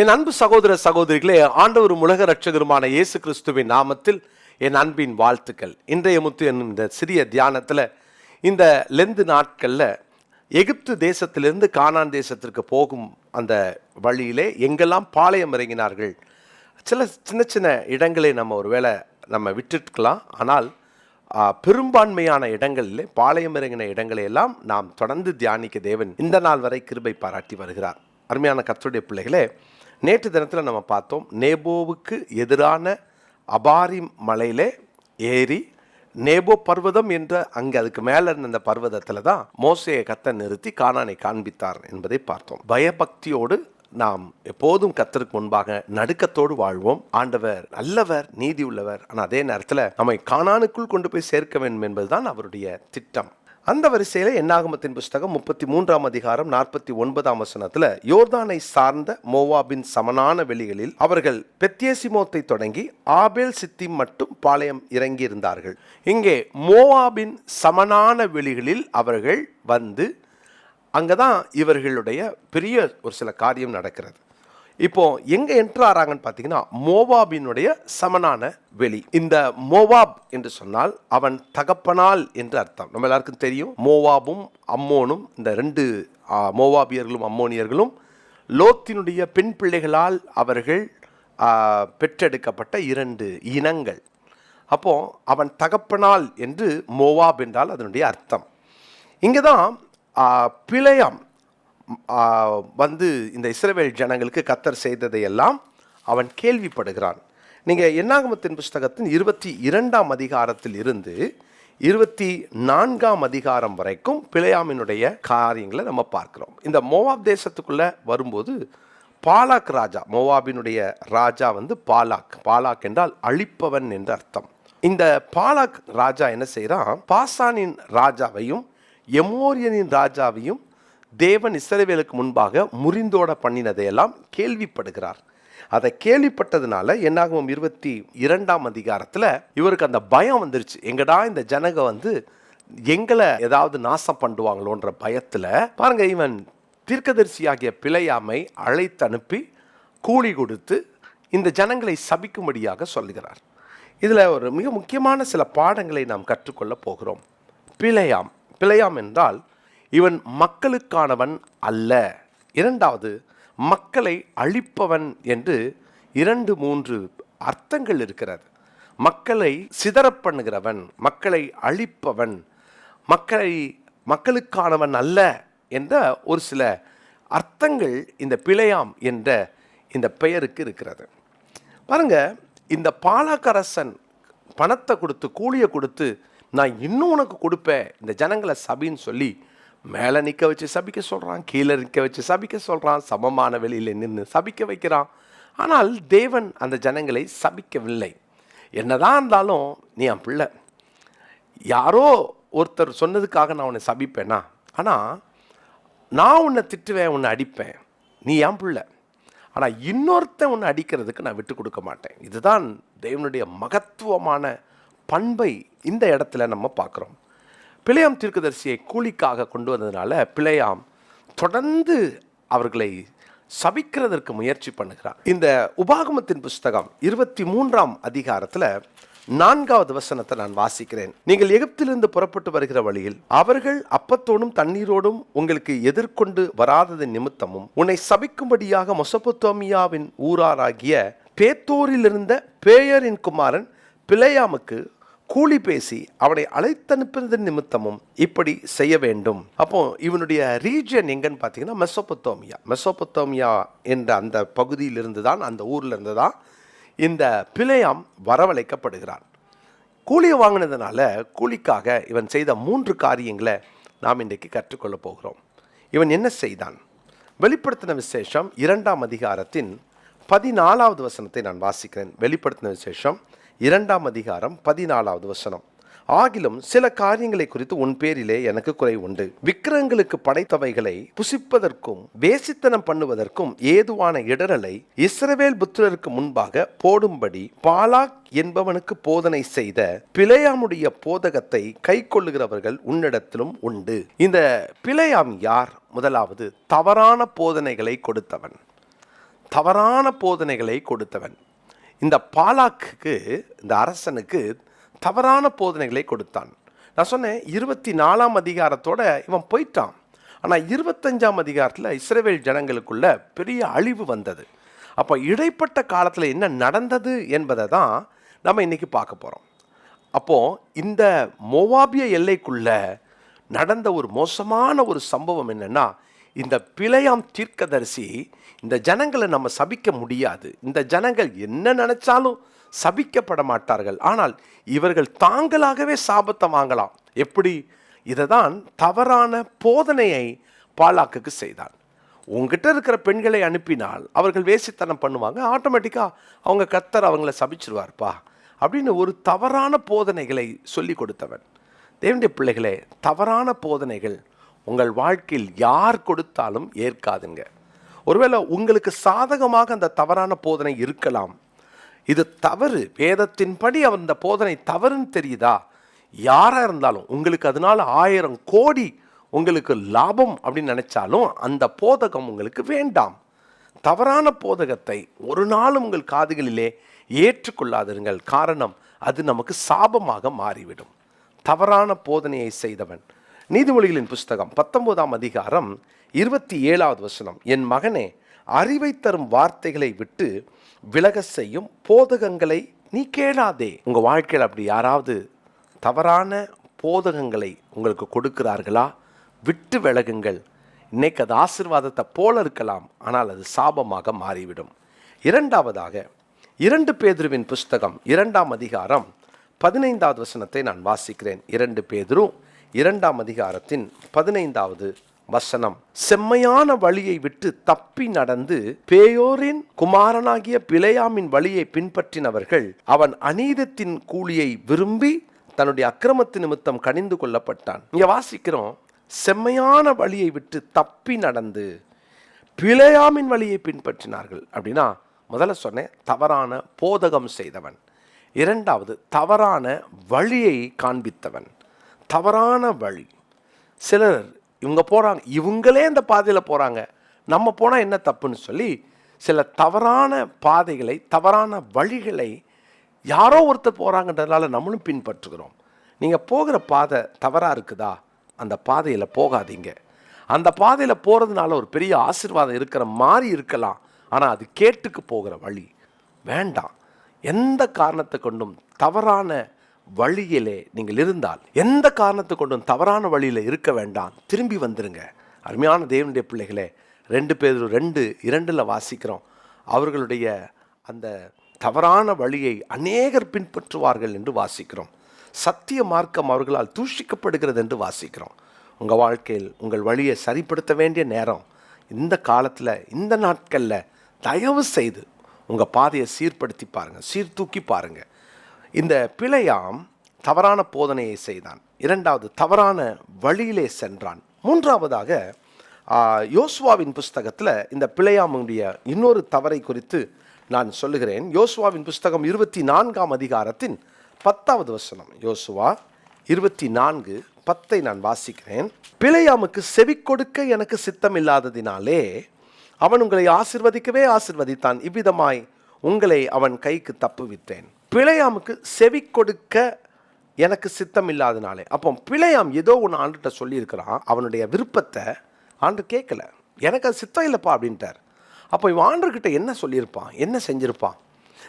என் அன்பு சகோதர சகோதரிகளே ஆண்டவரும் உலக ரட்சகருமான இயேசு கிறிஸ்துவின் நாமத்தில் என் அன்பின் வாழ்த்துக்கள். இன்றைய முத்து என்னும் இந்த சிறிய தியானத்தில் இந்த லெந்து நாட்களில் எகிப்து தேசத்திலிருந்து கானான் தேசத்திற்கு போகும் அந்த வழியிலே எங்கெல்லாம் பாளையம் இறங்கினார்கள் சில சின்ன சின்ன இடங்களை நம்ம ஒருவேளை நம்ம விட்டுருக்கலாம் ஆனால் பெரும்பான்மையான இடங்களிலே பாளையம் இறங்கின இடங்களை எல்லாம் நாம் தொடர்ந்து தியானிக்க தேவன் இந்த நாள் வரை கிருபை பாராட்டி வருகிறார். அருமையான கர்த்தருடைய பிள்ளைகளே நேற்று தினத்தில் நம்ம பார்த்தோம் நேபோவுக்கு எதிரான அபாரி மலையிலே ஏறி நேபோ பர்வதம் என்ற அங்கே அதுக்கு மேலே இருந்த அந்த பர்வதத்தில் தான் மோசையை கத்த நிறுத்தி காணானை காண்பித்தார் என்பதை பார்த்தோம். பயபக்தியோடு நாம் எப்போதும் கத்தருக்கு முன்பாக நடுக்கத்தோடு வாழ்வோம். ஆண்டவர் நல்லவர் நீதி உள்ளவர் ஆனால் அதே நேரத்தில் நம்மை காணானுக்குள் கொண்டு போய் சேர்க்க வேண்டும் என்பதுதான் அவருடைய திட்டம். அந்த வரிசையில் என்னாகமத்தின் புஸ்தகம் முப்பத்தி மூன்றாம் அதிகாரம் நாற்பத்தி ஒன்பதாம் வசனத்தில் யோர்தானை சார்ந்த மோவாபின் சமனான வெளிகளில் அவர்கள் பெத்தியசிமோத்தை தொடங்கி ஆபேல் சித்தி மட்டும் பாளையம் இறங்கி இருந்தார்கள் இங்கே மோவாபின் சமனான வெளிகளில் அவர்கள் வந்து அங்கதான் இவர்களுடைய பெரிய ஒரு சில காரியம் நடக்கிறது. இப்போ எங்க என்ட்ரு ஆறாங்கன்னு பார்த்தீங்கன்னா மோவாபினுடைய சமனான வெளி. இந்த மோவாப் என்று சொன்னால் அவன் தகப்பனால் என்று அர்த்தம். நம்ம எல்லாருக்கும் தெரியும் மோவாபும் அம்மோனும் இந்த ரெண்டு மோவாபியர்களும் அம்மோனியர்களும் லோத்தினுடைய பெண் பிள்ளைகளால் அவர்கள் பெற்றெடுக்கப்பட்ட இரண்டு இனங்கள். அப்போ அவன் தகப்பனால் என்று மோவாப் என்றால் அதனுடைய அர்த்தம். இங்கே தான் பிழையாம். வந்து இந்த இஸ்ரேவேல் ஜனங்களுக்கு கத்தர் செய்ததையெல்லாம் அவன் கேள்விப்படுகிறான். நீங்கள் என்னாகமத்தின் புஸ்தகத்தின் இருபத்தி இரண்டாம் அதிகாரத்தில் இருந்து இருபத்தி நான்காம் அதிகாரம் வரைக்கும் பிழையாமினுடைய காரியங்களை நம்ம பார்க்குறோம். இந்த மோவாப் தேசத்துக்குள்ளே வரும்போது பாலாக் ராஜா மோவாபினுடைய ராஜா வந்து பாலாக். பாலாக் என்றால் அழிப்பவன் என்று அர்த்தம். இந்த பாலாக் ராஜா என்ன செய்கிறான் பாசானின் ராஜாவையும் எமோரியனின் ராஜாவையும் தேவன் இஸ்ரவேலுக்கு முன்பாக முறிந்தோட பண்ணினதையெல்லாம் கேள்விப்படுகிறார். அதை கேள்விப்பட்டதுனால என்னாகும் இருபத்தி இரண்டாம் அதிகாரத்தில் இவருக்கு அந்த பயம் வந்துருச்சு. எங்கடா இந்த ஜனக வந்து எங்களை ஏதாவது நாசம் பண்ணுவாங்களோன்ற பயத்தில் பாருங்க இவன் தீர்க்கதரிசியாகிய பிழையாமை அழைத்து அனுப்பி கூலி கொடுத்து இந்த ஜனங்களை சபிக்கும்படியாக சொல்லுகிறார். இதில் ஒரு மிக முக்கியமான சில பாடங்களை நாம் கற்றுக்கொள்ள போகிறோம். பிழையாம் பிழையாம் என்றால் இவன் மக்களுக்கானவன் அல்ல. இரண்டாவது மக்களை அழிப்பவன் என்று இரண்டு மூன்று அர்த்தங்கள் இருக்கிறது. மக்களை சிதற பண்ணுகிறவன் மக்களை அழிப்பவன் மக்களை மக்களுக்கானவன் அல்ல என்ற ஒரு சில அர்த்தங்கள் இந்த பிழையாம் என்ற இந்த பெயருக்கு இருக்கிறது. பாருங்க இந்த பாலாக்கரசன் பணத்தை கொடுத்து கூலியை கொடுத்து நான் இன்னும் உனக்கு கொடுப்பேன் இந்த ஜனங்களை சபின்னு சொல்லி மேலே நிற்க வச்சு சபிக்க சொல்கிறான் கீழே நிற்க வச்சு சபிக்க சொல்கிறான் சமமான வெளியில் நின்று சபிக்க வைக்கிறான். ஆனால் தேவன் அந்த ஜனங்களை சபிக்கவில்லை. என்னதான் இருந்தாலும் நீ என் பிள்ளை. யாரோ ஒருத்தர் சொன்னதுக்காக நான் உன்னை சபிப்பேனா? ஆனால் நான் உன்னை திட்டுவேன் உன்னை அடிப்பேன். நீ என் பிள்ளை. ஆனால் இன்னொருத்தன் உன்னை அடிக்கிறதுக்கு நான் விட்டு கொடுக்க மாட்டேன். இதுதான் தேவனுடைய மகத்துவமான பண்பை இந்த இடத்துல நம்ம பார்க்குறோம். பிழையாம் தீர்க்கதரிசியை கூலிக்காக கொண்டு வந்ததுனால பிழையாம் தொடர்ந்து அவர்களை சபிக்கிறதற்கு முயற்சி பண்ணுகிறார். இந்த உபாகமத்தின் புஸ்தகம் இருபத்தி மூன்றாம் அதிகாரத்தில் நான்காவது வசனத்தை நான் வாசிக்கிறேன். நீங்கள் எகிப்திலிருந்து புறப்பட்டு வருகிற வழியில் அவர்கள் அப்பத்தோடும் தண்ணீரோடும் உங்களுக்கு எதிர்கொண்டு வராதது நிமித்தமும் உன்னை சபிக்கும்படியாக மொசபொத்தோமியாவின் ஊராராகிய பேத்தோரிலிருந்த பேயரின் குமாரன் பிழையாமுக்கு கூலி பேசி அவனை அழைத்தனுப்பினதன் நிமித்தமும் இப்படி செய்ய வேண்டும். அப்போ இவனுடைய ரீஜன் எங்கன்னு பார்த்தீங்கன்னா மெசோபத்தோமியா மெசோபொத்தோமியா என்ற அந்த பகுதியிலிருந்து தான் அந்த ஊரில் இருந்து தான் இந்த பிழையாம் வரவழைக்கப்படுகிறான். கூலியை வாங்கினதுனால கூலிக்காக இவன் செய்த மூன்று காரியங்களை நாம் இன்றைக்கு கற்றுக்கொள்ள போகிறோம். இவன் என்ன செய்தான்? வெளிப்படுத்தின விசேஷம் இரண்டாம் அதிகாரத்தின் பதினாலாவது வசனத்தை நான் வாசிக்கிறேன். வெளிப்படுத்தின விசேஷம் இரண்டாம் அதிகாரம் பதினாலாவது வசனம். ஆகிலும் சில காரியங்களை குறித்து உன் பேரிலே எனக்கு குறை உண்டு. விக்கிரங்களுக்கு படைத்தவைகளை புசிப்பதற்கும் வேசித்தனம் பண்ணுவதற்கும் ஏதுவான இடரலை இஸ்ரவேல் புத்திரருக்கு முன்பாக போடும்படி பாலாக் என்பவனுக்கு போதனை செய்த பிழையாமுடைய போதகத்தை கை கொள்ளுகிறவர்கள் உன்னிடத்திலும் உண்டு. இந்த பிழையாம் யார்? முதலாவது தவறான போதனைகளை கொடுத்தவன். தவறான போதனைகளை கொடுத்தவன். இந்த பாலாக்குக்கு இந்த அரசனுக்கு தவறான போதனைகளை கொடுத்தான். நான் சொன்னேன் இருபத்தி நாலாம் அதிகாரத்தோட இவன் போயிட்டான். ஆனால் இருபத்தஞ்சாம் அதிகாரத்தில் இஸ்ரேவேல் ஜனங்களுக்குள்ள பெரிய அழிவு வந்தது. அப்போ இடைப்பட்ட காலத்தில் என்ன நடந்தது என்பதை தான் நம்ம இன்றைக்கி பார்க்க போகிறோம் அப்போது இந்த மோவாபிய எல்லைக்குள்ள நடந்த ஒரு மோசமான ஒரு சம்பவம் என்னன்னா இந்த பிழையாம் தீர்க்கதரிசி இந்த ஜனங்களை நம்ம சபிக்க முடியாது. இந்த ஜனங்கள் என்ன நினச்சாலும் சபிக்கப்பட மாட்டார்கள். ஆனால் இவர்கள் தாங்களாகவே சாபத்தை வாங்கலாம். எப்படி? இதை தான் தவறான போதனையை பாலாக்குக்கு செய்தான். உங்ககிட்ட இருக்கிற பெண்களை அனுப்பினால் அவர்கள் வேசித்தனம் பண்ணுவாங்க. ஆட்டோமேட்டிக்காக அவங்க கத்தர் அவங்கள சபிச்சிருவார்ப்பா அப்படின்னு ஒரு தவறான போதனைகளை சொல்லி கொடுத்தவன். தேவனுடைய பிள்ளைகளே தவறான போதனைகள் உங்கள் வாழ்க்கையில் யார் கொடுத்தாலும் ஏற்காதுங்க. ஒருவேளை உங்களுக்கு சாதகமாக அந்த தவறான போதனை இருக்கலாம். இது தவறு. வேதத்தின்படி அந்த போதனை தவறுன்னு தெரியுதா? யாராக இருந்தாலும் உங்களுக்கு அதனால் ஆயிரம் கோடி உங்களுக்கு லாபம் அப்படின்னு நினச்சாலும் அந்த போதகம் உங்களுக்கு வேண்டாம். தவறான போதகத்தை ஒரு நாளும் உங்கள் காதுகளிலே ஏற்றுக்கொள்ளாதிருங்கள். காரணம் அது நமக்கு சாபமாக மாறிவிடும். தவறான போதனையை செய்தவன். நீதிமொழிகளின் புஸ்தகம் பத்தொன்பதாம் அதிகாரம் இருபத்தி ஏழாவது வசனம். என் மகனே அறிவை தரும் வார்த்தைகளை விட்டு விலக செய்யும் போதகங்களை நீ கேளாதே. உங்கள் வாழ்க்கையில் அப்படி யாராவது தவறான போதகங்களை உங்களுக்கு கொடுக்கிறார்களா? விட்டு விலகுங்கள். இன்னைக்கு அது ஆசிர்வாதத்தை போல இருக்கலாம் ஆனால் அது சாபமாக மாறிவிடும். இரண்டாவதாக இரண்டு பேதுருவின் புஸ்தகம் இரண்டாம் அதிகாரம் பதினைந்தாவது வசனத்தை நான் வாசிக்கிறேன். இரண்டு பேதுரும் இரண்டாம் அதிகாரத்தின் பதினைந்தாவது வசனம். செம்மையான வழியை விட்டு தப்பி நடந்து பேயோரின் குமாரனாகிய பிழையாமின் வழியை பின்பற்றினவர்கள் அவன் அநீதத்தின் கூலியை விரும்பி தன்னுடைய அக்கிரமத்து நிமித்தம் கணிந்து கொள்ளப்பட்டான். இங்கே வாசிக்கிறோம். செம்மையான வழியை விட்டு தப்பி நடந்து பிழையாமின் வழியை பின்பற்றினார்கள். அப்படின்னா முதல்ல சொன்னேன் தவறான போதகம் செய்தவன். இரண்டாவது தவறான வழியை காண்பித்தவன். தவறான வழி. சிலர் இவங்க போகிறாங்க இவங்களே இந்த பாதையில் போகிறாங்க நம்ம போனால் என்ன தப்புன்னு சொல்லி சில தவறான பாதைகளை தவறான வழிகளை யாரோ ஒருத்தர் போகிறாங்கன்றதுனால நம்மளும் பின்பற்றுகிறோம். நீங்கள் போகிற பாதை தவறாக இருக்குதா? அந்த பாதையில் போகாதீங்க. அந்த பாதையில் போகிறதுனால ஒரு பெரிய ஆசிர்வாதம் இருக்கிற மாதிரி இருக்கலாம். ஆனால் அது கேட்டுக்கு போகிற வழி வேண்டாம். எந்த காரணத்தை கொண்டும் தவறான வழியிலே நீங்கள் இருந்தால் எந்த காரணத்தை கொண்டும் தவறான வழியில் இருக்க வேண்டாம். திரும்பி வந்துருங்க. அருமையான தேவனுடைய பிள்ளைகளே ரெண்டு பேர் ரெண்டு இரண்டில் வாசிக்கிறோம். அவர்களுடைய அந்த தவறான வழியை அநேகர் பின்பற்றுவார்கள் என்று வாசிக்கிறோம். சத்திய மார்க்கம் அவர்களால் தூஷிக்கப்படுகிறது என்று வாசிக்கிறோம். உங்கள் வாழ்க்கையில் உங்கள் வழியை சரிப்படுத்த வேண்டிய நேரம் இந்த காலத்தில் இந்த நாட்களில் தயவு செய்து உங்கள் பாதையை சீர்படுத்தி பாருங்கள் சீர்தூக்கி பாருங்கள் இந்த பிழையாம் தவறான போதனையை செய்தான். இரண்டாவது தவறான வழியிலே சென்றான். மூன்றாவதாக யோசுவாவின் புஸ்தகத்தில் இந்த பிழையாமுடைய இன்னொரு தவறை குறித்து நான் சொல்லுகிறேன். யோசுவாவின் புஸ்தகம் இருபத்தி நான்காம் அதிகாரத்தின் பத்தாவது வசனம். யோசுவா இருபத்தி நான்கு பத்தை நான் வாசிக்கிறேன். பிழையாமுக்கு செவி கொடுக்க எனக்கு சித்தம் இல்லாததினாலே அவன் உங்களை ஆசிர்வதிக்கவே ஆசிர்வதித்தான். இவ்விதமாய் உங்களை அவன் கைக்கு தப்புவித்தேன். பிழையாமுக்கு செவி கொடுக்க எனக்கு சித்தம் இல்லாதனாலே அப்போ பிழையாம் ஏதோ ஒன்று ஆண்டுகிட்ட சொல்லியிருக்கிறான். அவனுடைய விருப்பத்தை ஆண்டு கேட்கல. எனக்கு அது சித்தம் இல்லைப்பா அப்படின்ட்டார். அப்போ இவன் ஆண்டர்கிட்ட என்ன சொல்லியிருப்பான்? என்ன செஞ்சுருப்பான்?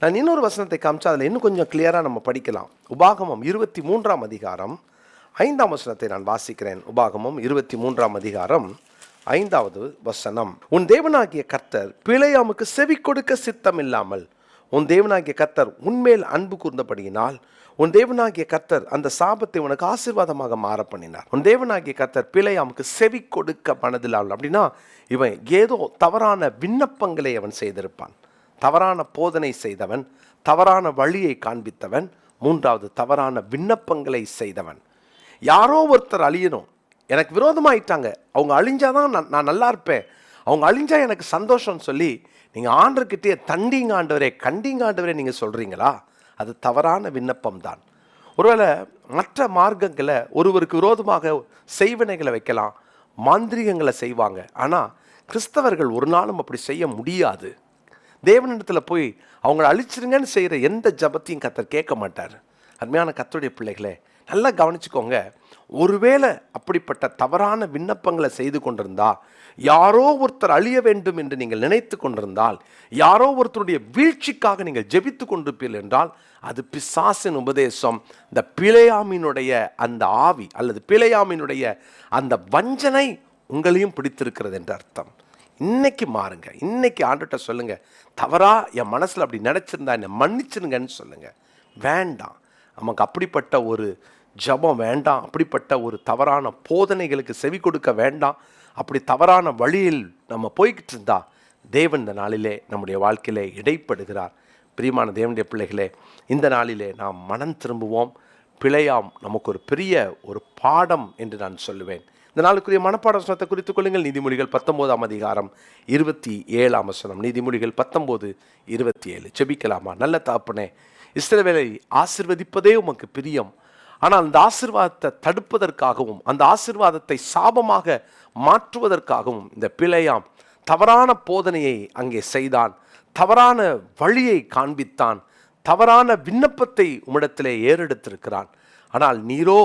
நான் இன்னொரு வசனத்தை காமிச்சா அதில் இன்னும் கொஞ்சம் கிளியராக நம்ம படிக்கலாம். உபாகமம் இருபத்தி மூன்றாம் அதிகாரம். ஐந்தாம் வசனத்தை நான் வாசிக்கிறேன். உபாகமம் இருபத்தி மூன்றாம் அதிகாரம் ஐந்தாவது வசனம். உன் தேவனாகிய கர்த்தர் பிழையாமுக்கு செவி கொடுக்க சித்தம் இல்லாமல் உன் தேவனாகிய கர்த்தர் உன்மேல் அன்பு கூர்ந்தபடியினால் உன் தேவனாகிய கத்தர் அந்த சாபத்தை உனக்கு ஆசீர்வாதமாக மாற பண்ணினார். உன் தேவனாகிய கர்த்தர் அவனுக்கு செவி கொடுக்க மனதில்லாமல் அப்படின்னா இவன் ஏதோ தவறான விண்ணப்பங்களை அவன் செய்திருப்பான். தவறான போதனை செய்தவன் தவறான வழியை காண்பித்தவன் மூன்றாவது தவறான விண்ணப்பங்களை செய்தவன். யாரோ ஒருத்தர் அழியணும். எனக்கு விரோதமாயிட்டாங்க. அவங்க அழிஞ்சாதான் நான் நான் நல்லா இருப்பேன். அவங்க அழிஞ்சா எனக்கு சந்தோஷம்னு சொல்லி நீங்கள் ஆண்டர்கிட்டே தண்டிங்க ஆண்டவரே கண்டிங்க ஆண்டவரே நீங்கள் சொல்கிறீங்களா அது தவறான விண்ணப்பம் தான் ஒருவேளை மற்ற மார்க்கங்களை ஒருவருக்கு விரோதமாக செய்வினைகளை வைக்கலாம் மாந்திரிகங்களை செய்வாங்க. ஆனால் கிறிஸ்தவர்கள் ஒரு நாளும் அப்படி செய்ய முடியாது. தேவனிடத்தில் போய் அவங்கள அழிச்சிருங்கன்னு செய்கிற எந்த ஜபத்தையும் கத்தர் கேட்க மாட்டார். அருமையான கத்தருடைய பிள்ளைகளே நல்லா கவனிச்சுக்கோங்க. ஒருவேளை அப்படிப்பட்ட தவறான விண்ணப்பங்களை செய்து கொண்டிருந்தால் யாரோ ஒருத்தர் அழிய வேண்டும் என்று நீங்கள் நினைத்து கொண்டிருந்தால் யாரோ ஒருத்தருடைய வீழ்ச்சிக்காக நீங்கள் ஜெபித்து கொண்டிருப்பீர்கள் என்றால் அது பிசாசின் உபதேசம். இந்த பிழையாமினுடைய அந்த ஆவி அல்லது பிழையாமினுடைய அந்த வஞ்சனை உங்களையும் பிடித்திருக்கிறது என்று அர்த்தம். இன்னைக்கு மாறுங்க. இன்னைக்கு ஆண்டுகிட்ட சொல்லுங்க. தவறா என் மனசில் அப்படி நினச்சிருந்தா என்னை மன்னிச்சிருங்கன்னு சொல்லுங்க. வேண்டாம். நமக்கு அப்படிப்பட்ட ஒரு ஜபம் வேண்டாம் அப்படிப்பட்ட ஒரு தவறான போதனைகளுக்கு செவி கொடுக்க வேண்டாம் அப்படி தவறான வழியில் நம்ம போய்கிட்டு இருந்தா தேவன் இந்த நாளிலே நம்முடைய வாழ்க்கையிலே இடைப்படுகிறார். பிரியமான தேவனுடைய பிள்ளைகளே இந்த நாளிலே நாம் மனம் திரும்புவோம். பிழையாம் நமக்கு ஒரு பெரிய ஒரு பாடம் என்று நான் சொல்லுவேன். இந்த நாளுக்குரிய மனப்பாட வசனத்தை குறித்துக் கொள்ளுங்கள். நீதிமொழிகள் பத்தொம்போதாம் அதிகாரம் இருபத்தி ஏழாம் வசனம். நீதிமொழிகள் பத்தொம்போது இருபத்தி ஏழு செபிக்கலாமா நல்ல தாப்புனே இஸ்ரவேலை ஆசிர்வதிப்பதே உமக்கு பிரியம். ஆனால் அந்த ஆசிர்வாதத்தை தடுப்பதற்காகவும் அந்த ஆசிர்வாதத்தை சாபமாக மாற்றுவதற்காகவும் இந்த பிழையாம் தவறான போதனையை அங்கே செய்தான். தவறான வழியை காண்பித்தான். தவறான விண்ணப்பத்தை உம்மிடத்திலே ஏறெடுத்திருக்கிறான். ஆனால் நீரோ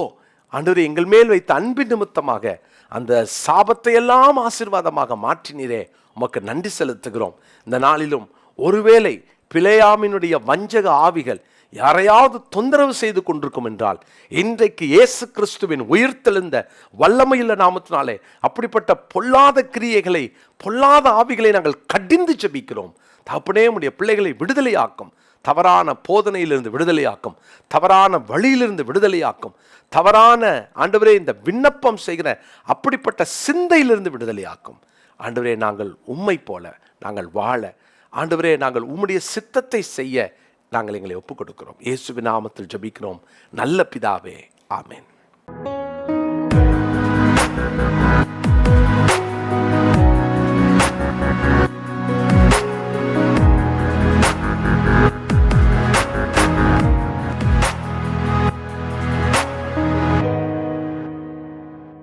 அன்று எங்கள் மேல் வைத்த அன்பின் நிமித்தமாக அந்த சாபத்தை எல்லாம் ஆசீர்வாதமாக மாற்றினீரே. உமக்கு நன்றி செலுத்துகிறோம். இந்த நாளிலும் ஒருவேளை பிழையாமினுடைய வஞ்சக ஆவிகள் யாரையாவது தொந்தரவு செய்து கொண்டிருக்கும் என்றால் இன்றைக்கு இயேசு கிறிஸ்துவின் உயிர்த்தெழுந்த வல்லமையுள்ள நாமத்தினாலே அப்படிப்பட்ட பொல்லாத கிரியைகளை பொல்லாத ஆவிகளை நாங்கள் கடிந்து ஜெபிக்கிறோம். தப்புனே உடைய பிள்ளைகளை விடுதலையாக்கும். தவறான போதனையிலிருந்து விடுதலையாக்கும். தவறான வழியிலிருந்து விடுதலையாக்கும். தவறான ஆண்டவரே இந்த விண்ணப்பம் செய்கிற அப்படிப்பட்ட சிந்தையிலிருந்து விடுதலையாக்கும். ஆண்டவரே நாங்கள் உம்மை போல நாங்கள் வாழ ஆண்டவரே நாங்கள் உம்முடைய சித்தத்தை செய்ய நாங்கள் எங்களை ஒப்புக் கொடுக்கிறோம் இயேசுவி நாமத்தில் ஜபிக்கிறோம். நல்ல பிதாவே. ஆமேன்.